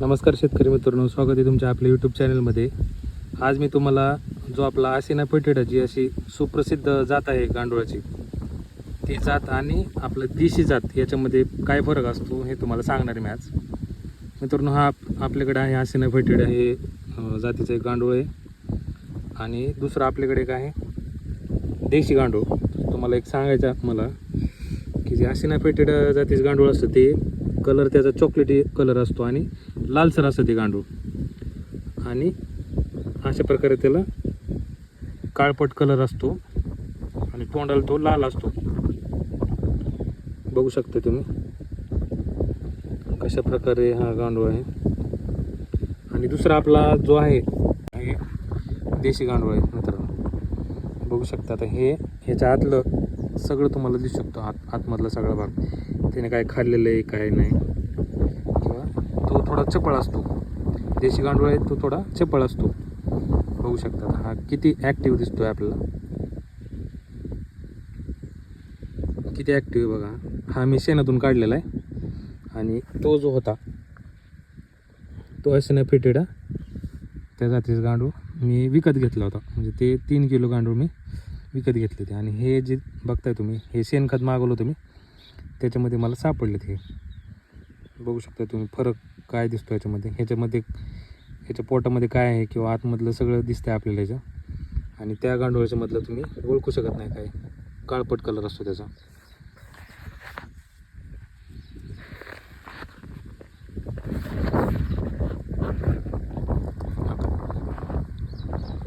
नमस्कार शेतकरी मित्रांनो स्वागत आहे तुमच्या आपल्या यूट्यूब चॅनलमध्ये आज मी तुम्हाला जो आपला आसिना पेटेडा जी अशी सुप्रसिद्ध जात आहे गांडुळाची ती जात आणि आपलं देशी जात याच्यामध्ये काय फरक असतो हे तुम्हाला सांगणार आहे मी आज. मित्रांनो हा आपल्याकडे आहे आसिना पेटेडा हे जातीचं एक गांडूळ आहे. आणि दुसरं आपल्याकडे एक आहे देशी गांडूळ. तुम्हाला एक सांगायचं मला की जे आसिना पेटेडा जातीचं गांडूळ असतं ते कलर त्याचा चॉकलेटी कलर असतो आणि लालसर असतं ते गांडूळ. आणि अशा प्रकारे त्याला काळपट कलर असतो आणि तोंडाला तो लाल असतो. बघू शकता तुम्ही कशा प्रकारे हा गांडूळ आहे. आणि दुसरा आपला जो आहे देशी गांडूळ आहे मित्रांनो. बघू शकता आता हे ह्याच्या आतलं सगळं तुम्हाला दिसू शकतो आत आतमधला सगळा भाग. त्याने काय खाल्लेलं आहे काय नाही. तो थोडा चपळ असतो. देशी गांडूळ आहे तो थोडा चपळ असतो. बघू शकतात हा किती ॲक्टिव्ह दिसतो आहे आपल्याला. किती ॲक्टिव्ह आहे बघा. हा मी शेणातून काढलेला आहे. आणि तो जो होता तो असे फिटेड त्या जातीचं गांडूळ मी विकत घेतला होता. म्हणजे ते तीन किलो गांडूळ मी विकत घेतले ते आणि हे जे बघताय तुम्ही हे शेणखत मागवलं होतं मी. त्याच्यामध्ये मला सापडलेत हे. बघू शकता तुम्ही फरक काय दिसतो याच्यामध्ये? ह्याच्यामध्ये ह्याच्या पोटामध्ये काय आहे किंवा आतमधलं सगळं दिसतंय आपल्याला ह्याच्या? आणि त्या गांडोळ्याच्यामधलं तुम्ही ओळखू शकत नाही काय? काळपट कलर असतो त्याचा.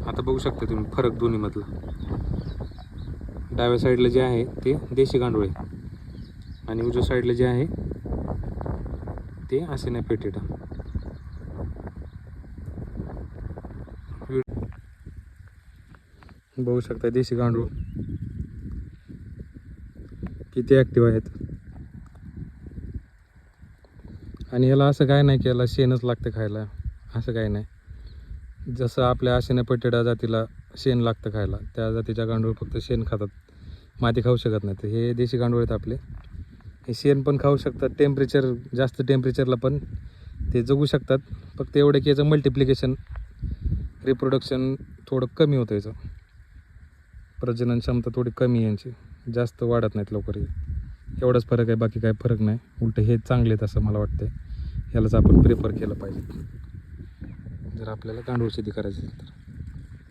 आता बघू शकता तुम्ही फरक दोन्हीमधला. डाव्या साईडला जे आहे ते देशी गांडोळे. आणि उजव्या साईडला जे आहे ते असे नाही पेटेटा बघू शकता देशी गांडूळ किती ॲक्टिव्ह आहेत. आणि याला असं काय नाही की याला शेणच लागतं खायला. असं काही नाही. जसं आपल्या आशेने पटेडा जातीला शेण लागतं खायला त्या जातीच्या गांडूळ फक्त शेण खातात. माती खाऊ शकत नाही. तर हे देशी गांडूळ आहेत आपले. हे शेण पण खाऊ शकतात टेम्परेचर जास्त टेम्परेचरला पण ते जगू शकतात. फक्त एवढं की याचं मल्टिप्लिकेशन रिप्रोडक्शन थोडं कमी होतं याचं. प्रजनन क्षमता थोडी कमी आहे यांची. जास्त वाढत नाहीत लवकर एवढाच फरक आहे बाकी काय फरक नाही. उलट हे चांगले आहेत असं मला वाटतं यालाच आपण प्रिफर केलं पाहिजे. जर आपल्याला गांडूळ शेती करायची असेल तर.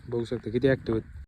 बघू शकता किती ॲक्टिव्ह आहेत.